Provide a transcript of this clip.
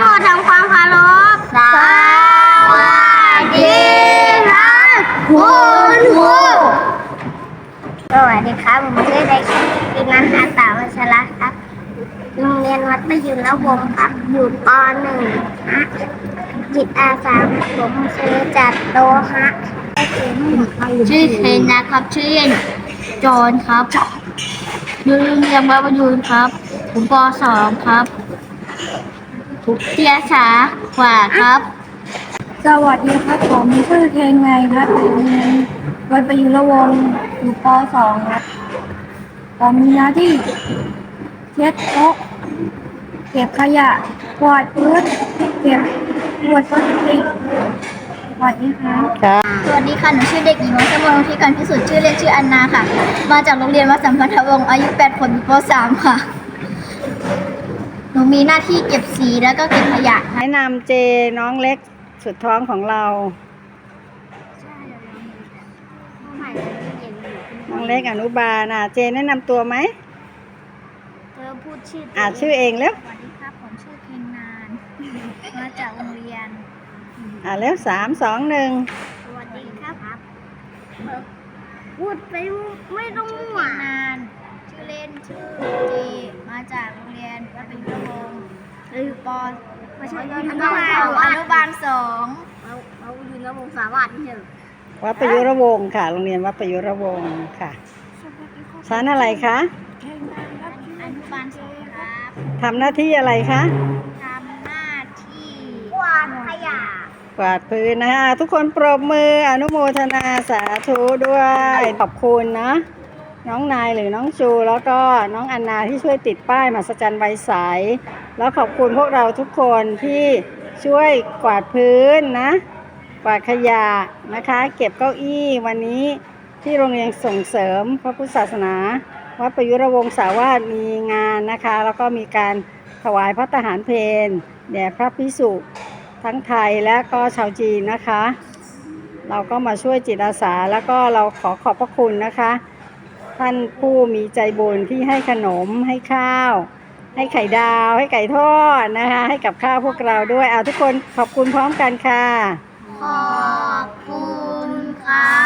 โมทำความเคารพสวัสดีครับคุณครูสวัสดีครับผมชื่อเด็กหญินันทาตาวัชระครับโรงเรียนวัดประยุนวงครับ อยู่ป .1 จิตอาสาผมชื่อจัดโตฮะชื่อเคนนะครับ ชื่อเล่นจอนครับอยู่โรงเรียนวัดประยูนครับ ผมป .2 ครับ เทียสาขวาครับ สวัสดีครับผมชื่อเคนไงครับอยู่โรงเรียนวัดประยุรวงศ์อยู่ป .2 ครับผมมีหน้าที่เช็ดโต๊ะเก็บขยะกวาดพื้นเก็บขวดพลาสติกสวัสดีครับสวัสดีค่ะ หนูชื่อเด็กหญิงวัชรวงศ์ที่การพิสุทธิ์ชื่อเล่นชื่ออันนาค่ะ มาจากโรงเรียนวัดสัมพันธวงศ์อายุ8ขวบอยู่ป .3 ค่ะห นูมีหน้าที่เก็บสีแล้วก็เก็บขยะค่ะแนะนำเจน้องเล็กสุดท้องของเรา น้องเล็กอนุบาลน่ะเจแนะนำตัวไหม เธอพูดชื่ออ่าชื่อเองเร็ว สวัสดีครับผมชื่อเคนนาน มาจากโรงเรียน อ่าเร็วสามสองหนึ่งสวัสดีครับ พูดไปไม่ต้องมั่วนาน ปไม่ใช่อนุบาลสองอนุบาลสองเราเราอยู่ในวงศาวัดนี่เถอะวัดประยุรวงศ์ค่ะ โรงเรียนวัดประยุรวงศ์ค่ะชั้นอะไรคะอนุบาลสองครับทำหน้าที่อะไรคะทำหน้าที่กวาดขยะกวาดพื้นนะคะทุกคนปรบมืออนุโมทนาสาธุด้วยขอบคุณนะ น้องนายหรือน้องจู แล้วก็น้องอันนาที่ช่วยติดป้ายมหัศจรรย์ใบใสแล้วขอบคุณพวกเราทุกคนที่ช่วยกวาดพื้นนะ กวาดขยะนะคะ เก็บเก้าอี้วันนี้ที่โรงเรียนส่งเสริมพระพุทธศาสนาวัดประยุรวงศาวาสมีงานนะคะ แล้วก็มีการถวายพระทหารเพลแด่พระพิสุทั้งไทยและก็ชาวจีนนะคะ เราก็มาช่วยจิตอาสาแล้วก็เราขอขอบพระคุณนะคะ ท่านผู้มีใจบุญที่ให้ขนมให้ข้าว ให้ไข่ดาว ให้ไก่ทอดนะคะ ให้กับข้าวพวกเราด้วยเอาทุกคนขอบคุณพร้อมกันค่ะ ขอบคุณค่ะ